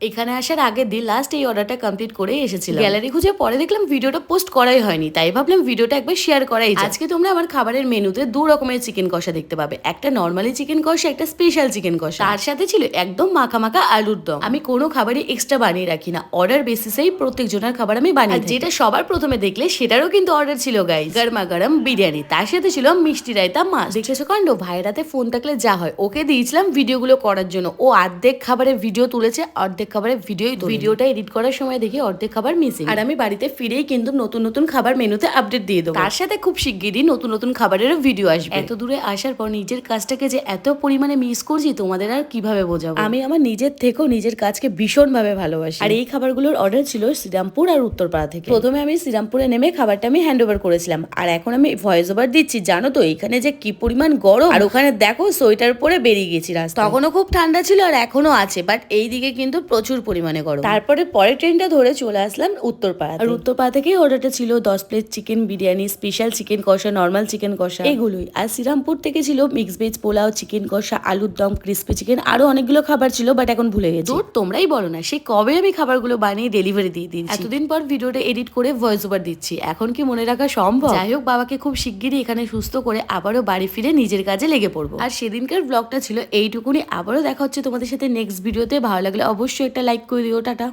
এখানে আসার আগের দিন লাস্ট এই অর্ডারটা কমপ্লিট করে এসেছিলাম। গ্যালারি খুঁজে পরে দেখলাম ভিডিওটা পোস্ট করাই হয়নি তাই ভাবলাম ভিডিওটা একবার শেয়ার করাই আজকে তোমরা আমার খাবারের মেনুতে দু রকমের চিকেন কষা দেখতে পাবে। একটা নর্মালি চিকেন কষা একটা স্পেশাল চিকেন কষা। তার সাথে ছিল একদম মাখা মাখা আলুর দম। আমি কোনো খাবারই এক্সট্রা বানিয়ে রাখি না। অর্ডার বেসিসেই প্রত্যেক জনের খাবার আমি বানিয়ে। যেটা সবার প্রথমে দেখলে সেটারও কিন্তু অর্ডার ছিল গাই গরমা গরম বিরিয়ানি তার সাথে ছিল মিষ্টি রায়তা মাছ দেখেছ কাণ্ড? ভাইয়েরাতে ফোন থাকলে যা হয়। ওকে দিয়েছিলাম ভিডিওগুলো করার জন্য। ও অর্ধেক খাবারের ভিডিও তুলেছে অর্ধেক খাবারের ভিডিওই ভিডিওটা এডিট করার সময় দেখি অর্ধেক খাবার মিসিং আর আমি বাড়িতে ফিরেই কিন্তু নতুন নতুন খাবার মেনুতে আপডেট দিয়ে দেবো। তার সাথে খুব শিগগিরই নতুন নতুন খাবারেরও ভিডিও আসবে। এত দূরে আসার পর নিজের কাজটাকে যে এত পরিমাণে মিস করছি তোমাদের আর কীভাবে বোঝাবো? আমি আমার নিজের থেকেও নিজের কাজকে ভীষণ ভাবে ভালোবাসি। আর এই খাবারগুলোর অর্ডার ছিল শ্রীরামপুর আর উত্তরপাড়া থেকে। প্রথমে আমি শ্রীরামপুরে নেমে খাবারটা আমি হ্যান্ড ওভার করেছিলাম। আর এখন আমি ভয়েস ওভার দিচ্ছি জানো তো এখানে যে কি পরিমাণ গরম। আর ওখানে দেখো সোয়েটার পরে বেরিয়ে গেছি রাস্তা তখনও খুব ঠান্ডা ছিল আর এখনও আছে বাট এই দিকে কিন্তু প্রচুর পরিমাণে গরম। তারপরে পরের ট্রেনটা ধরে চলে আসলাম উত্তরপাড়া আর উত্তরপাড়া থেকেই অর্ডারটা ছিল দশ plate chicken biryani special chicken কষা নর্মাল চিকেন কষা। এগুলোই। আর শ্রীরামপুর থেকে ছিল মিক্স ভেজ পোলাও চিকেন কষা আলুর দম ক্রিস্পি চিকেন আরও অনেকগুলো খাবার ছিল বাট এখন ভুলে গেছি। দূর তোমরাই বলো না সে কবে আমি খাবারগুলো বানিয়ে ডেলিভারি দিয়ে দিচ্ছি এতদিন পর ভিডিওটা এডিট করে ভয়েস ওভার দিচ্ছি এখন কি মনে রাখা সম্ভব? যাই হোক বাবাকে খুব শিগগিরই এখানে সুস্থ করে আবারও বাড়ি ফিরে নিজের কাজে লেগে পড়ব। আর সেদিনকার ব্লগটা ছিল এইটুকুনি আবারও দেখা হচ্ছে তোমাদের সাথে নেক্সট ভিডিওতে ভালো লাগলে অবশ্যই একটা লাইক করে দিও টাটা।